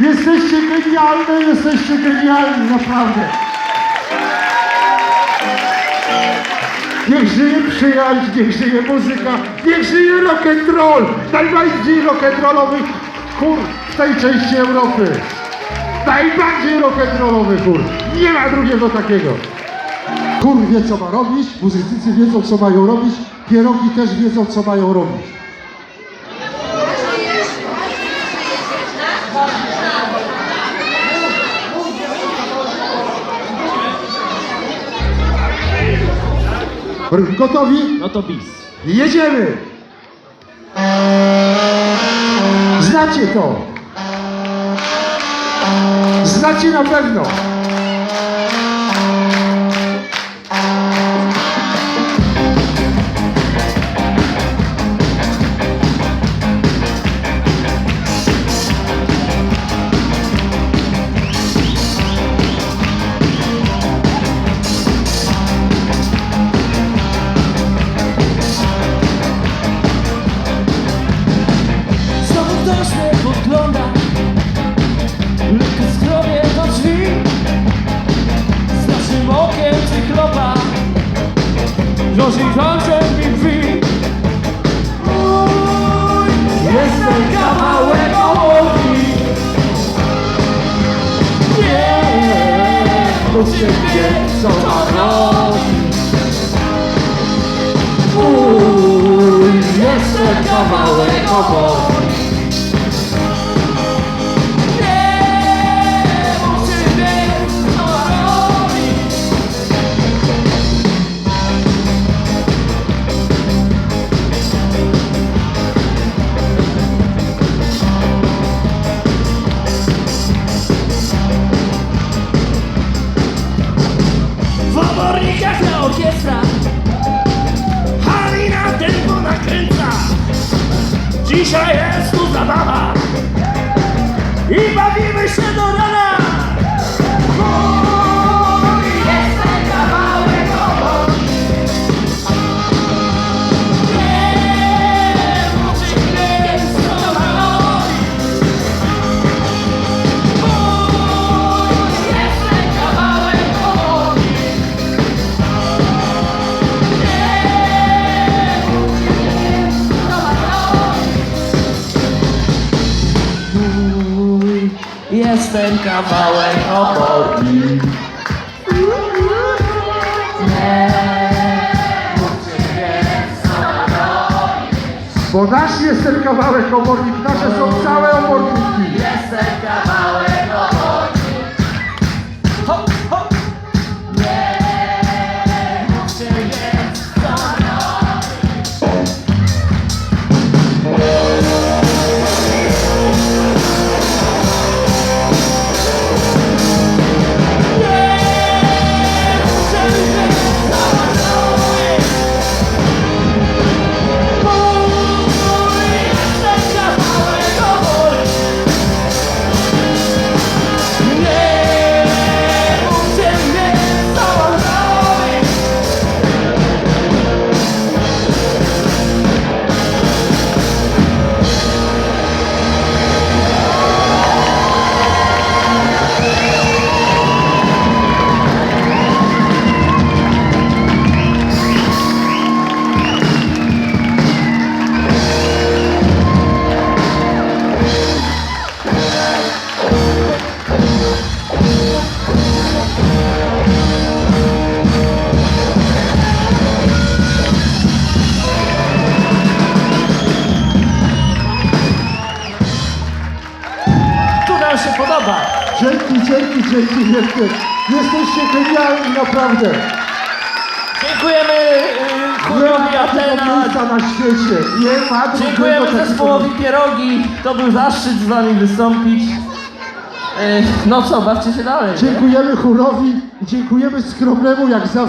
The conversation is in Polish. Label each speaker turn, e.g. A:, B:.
A: Jesteście genialne, jesteście genialni, naprawdę. Niech żyje przyjaźń, niech żyje muzyka, niech żyje rock and roll. Najbardziej rock and rollowy chór w tej części Europy. Najbardziej rock and rollowy chór. Nie ma drugiego takiego. Chór wie co ma robić, muzycy wiedzą co mają robić, pierogi też wiedzą co mają robić. Gotowi?
B: No to bis.
A: Jedziemy! Znacie to! Znacie na pewno!
C: Ciebie co mam robić Mój, Jestem kawałek obłoki Vai restos e barra Invadir Jestem kawałek oborki.
A: Bo nasz jest ten kawałek obornik, nasze są całe oborniki.
C: Jestem kawałek
A: Dzięki, dzięki, dzięki wielkie. Jesteście genialni, naprawdę.
C: Dziękujemy y,
A: Nie takiego
C: Atena.
A: miejsca na świecie. Nie ma drugiego
C: Dziękujemy
A: takiego
C: zespołowi Pierogi. To był zaszczyt z wami wystąpić. Y, No co, bawcie się dalej. nie?
A: Dziękujemy chórowi i dziękujemy skromnemu jak zawsze.